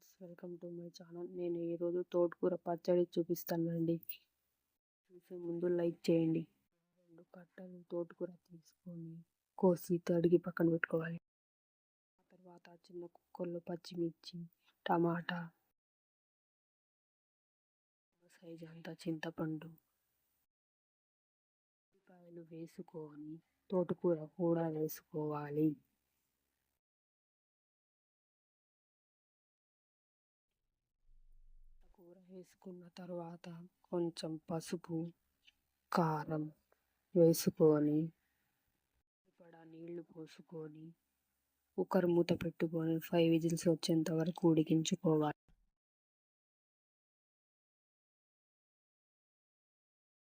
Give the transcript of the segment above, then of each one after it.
Friends. Welcome to my channel. నేను ఈరోజు తోటకూర పచ్చడి చూపిస్తానండి. చూసే ముందు లైక్ చేయండి. రెండు కట్టలు తోటకూర తీసుకొని కోసి తడిగి పక్కన పెట్టుకోవాలి. ఆ తర్వాత చిన్న కుక్కర్లో పచ్చిమిర్చి టమాటా సైజ్ అంతా చింతపండు ఉల్లిపాయలు వేసుకొని తోటకూర కూడా వేసుకోవాలి. వేసుకున్న తర్వాత కొంచెం పసుపు కారం వేసుకొని సరిపడా నీళ్ళు పోసుకొని కుక్కర్ మూత పెట్టుకొని ఫైవ్ విజిల్స్ వచ్చేంత వరకు ఉడికించుకోవాలి.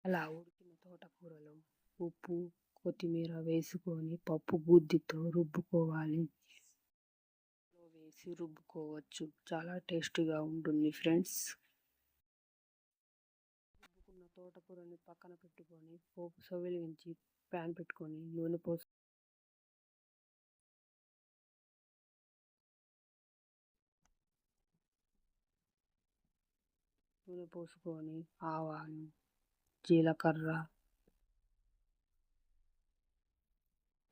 అలా ఉడికిన తోటకూరలో ఉప్పు కొత్తిమీర వేసుకొని పప్పు గుద్దితో రుబ్బుకోవాలి. వేసి రుబ్బుకోవచ్చు. చాలా టేస్టీగా ఉంటుంది ఫ్రెండ్స్. తోటకూరని పక్కన పెట్టుకొని పోపు సవిలించి ప్యాన్ పెట్టుకొని నూనె పోసి నూనె పోసుకొని ఆవాలు జీలకర్ర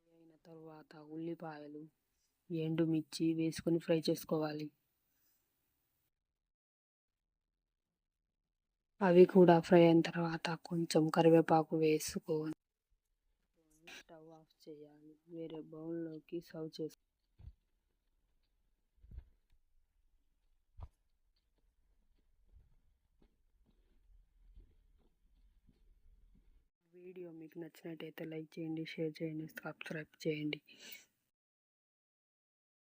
అయిన తర్వాత ఉల్లిపాయలు ఎండుమిర్చి వేసుకొని ఫ్రై చేసుకోవాలి. అవి కూడా ఫ్రై అయిన తర్వాత కొంచెం కరివేపాకు వేసుకొని స్టవ్ ఆఫ్ చేయాలి. వేరే బౌల్లోకి సర్వ్ చేసుకో వీడియో మీకు నచ్చినట్టయితే లైక్ చేయండి షేర్ చేయండి సబ్స్క్రైబ్ చేయండి.